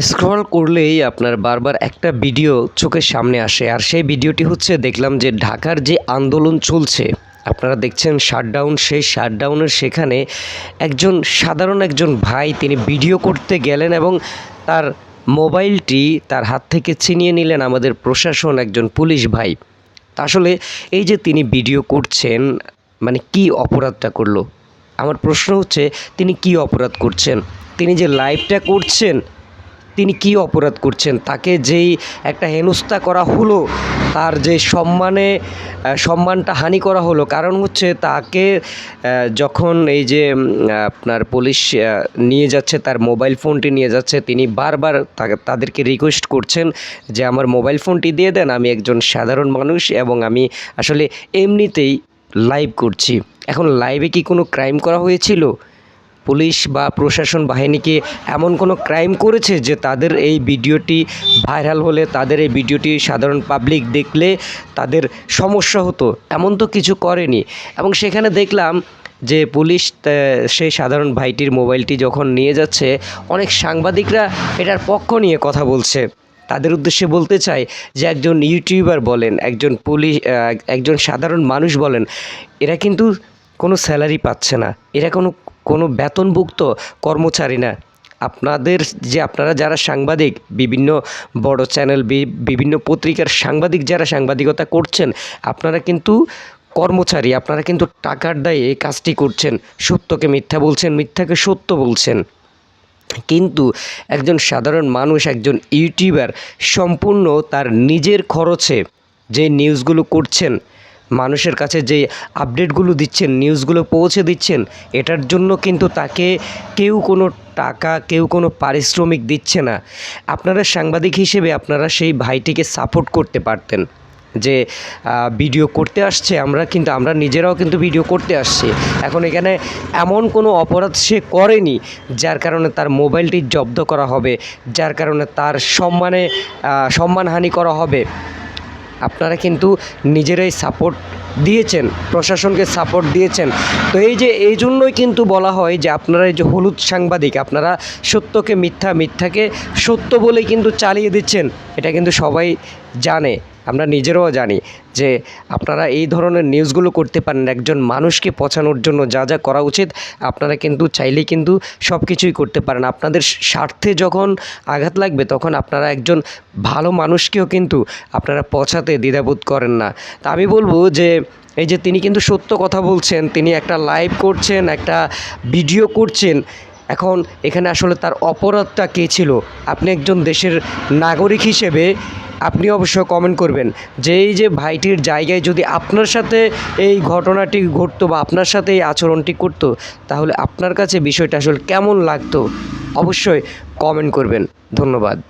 Scroll করলেই আপনার বারবার একটা ভিডিও চোখের সামনে আসে। আর সেই ভিডিওটি হচ্ছে, দেখলাম যে ঢাকার যে আন্দোলন চলছে, আপনারা দেখছেন শাটডাউন সেই শাটডাউনের সেখানে একজন সাধারণ একজন ভাই, তিনি ভিডিও করতে গেলেন এবং তার মোবাইলটি তার হাত থেকে ছিনিয়ে নিলেন আমাদের প্রশাসন একজন পুলিশ ভাই। আসলে এই যে তিনি ভিডিও করছেন মানে কি অপরাধটা করল? আমার প্রশ্ন হচ্ছে, তিনি কি অপরাধ করছেন? তিনি যে লাইভটা করছেন তিনি কি অপরাধ করছেন? তাকে যেই একটা হেনস্থা করা হলো, তার যে সম্মানে সম্মানটা হানি করা হলো, কারণ হচ্ছে তাকে যখন এই যে আপনার পুলিশ নিয়ে যাচ্ছে, তার মোবাইল ফোনটি নিয়ে যাচ্ছে, তিনি বারবার তাদেরকে রিকোয়েস্ট করছেন যে, আমার মোবাইল ফোনটি দিয়ে দেন, আমি একজন সাধারণ মানুষ এবং আমি আসলে এমনিতেই লাইভ করছি। এখন লাইভে কি কোনো ক্রাইম করা হয়েছিল? পুলিশ বা প্রশাসন বাহিনীকে এমন কোনো ক্রাইম করেছে যে তাদের এই ভিডিওটি ভাইরাল হলে, তাদের এই ভিডিওটি সাধারণ পাবলিক দেখলে তাদের সমস্যা হতো? এমন তো কিছু করেনি। এবং সেখানে দেখলাম যে পুলিশ সেই সাধারণ ভাইটির মোবাইলটি যখন নিয়ে যাচ্ছে, অনেক সাংবাদিকরা এটার পক্ষ নিয়ে কথা বলছে। তাদের উদ্দেশ্যে বলতে চাই যে একজন ইউটিউবার বলেন, একজন পুলিশ একজন সাধারণ মানুষ বলেন, এরা কিন্তু কোনো স্যালারি পাচ্ছে না। এরা কোনো কোনো বেতনভুক্ত কর্মচারী না। আপনাদের যে আপনারা যারা সাংবাদিক, বিভিন্ন বড় চ্যানেল বিভিন্ন পত্রিকার সাংবাদিক যারা সাংবাদিকতা করছেন, আপনারা কিন্তু কর্মচারী, আপনারা কিন্তু টাকার দায়ে এই কাজটি করছেন। সত্যকে মিথ্যা বলছেন, মিথ্যাকে সত্য বলছেন। কিন্তু একজন সাধারণ মানুষ, একজন ইউটিউবার সম্পূর্ণ তার নিজের খরচে যে নিউজগুলো করছেন মানুষের কাছে যে আপডেটগুলো দিচ্ছেন, নিউজগুলো পৌঁছে দিচ্ছেন, এটার জন্য কিন্তু তাকে কেউ কোনো টাকা, কেউ কোনো পারিশ্রমিক দিচ্ছে না। আপনারা সাংবাদিক হিসেবে আপনারা সেই ভাইটিকে সাপোর্ট করতে পারতেন যে ভিডিও করতে আসছে আমরা, কিন্তু আমরা নিজেরাও কিন্তু ভিডিও করতে আসছি। এখন এখানে এমন কোনো অপরাধ সে করেনি, যার কারণে তার মোবাইলটি জব্দ করা হবে, যার কারণে তার সম্মানে সম্মানহানি করা হবে। আপনারা কিন্তু নিজেরাই সাপোর্ট দিয়েছেন, প্রশাসনকে সাপোর্ট দিয়েছেন। তো এই যে, এই জন্যই কিন্তু বলা হয় যে, আপনারা এই যে হলুদ সাংবাদিক, আপনারা সত্যকে মিথ্যা, মিথ্যাকে সত্য বলে কিন্তু চালিয়ে দিচ্ছেন, এটা কিন্তু সবাই জানে। আমরা নিজেরাও জানি যে আপনারা এই ধরনের নিউজগুলো করতে পারেন। একজন মানুষকে পচানোর জন্য যা যা করা উচিত, আপনারা কিন্তু চাইলেই কিন্তু সব কিছুই করতে পারেন। আপনাদের স্বার্থে যখন আঘাত লাগবে, তখন আপনারা একজন ভালো মানুষকেও কিন্তু আপনারা পচাতে দ্বিধাবোধ করেন না। তা আমি বলব যে, এই যে তিনি কিন্তু সত্য কথা বলছেন, তিনি একটা লাইভ করছেন, একটা ভিডিও করছেন, এখন এখানে আসলে তার অপরাধটা কে ছিল? আপনি একজন দেশের নাগরিক হিসেবে আপনি অবশ্য কমেন্ট করবেন যে এই যে ভাইটির জায়গায় যদি আপনার সাথে এই ঘটনাটি ঘটতো বা আপনার সাথে এই আচরণটি করতো, তাহলে আপনার কাছে বিষয়টা আসলে কেমন লাগতো? অবশ্যই কমেন্ট করবেন। ধন্যবাদ।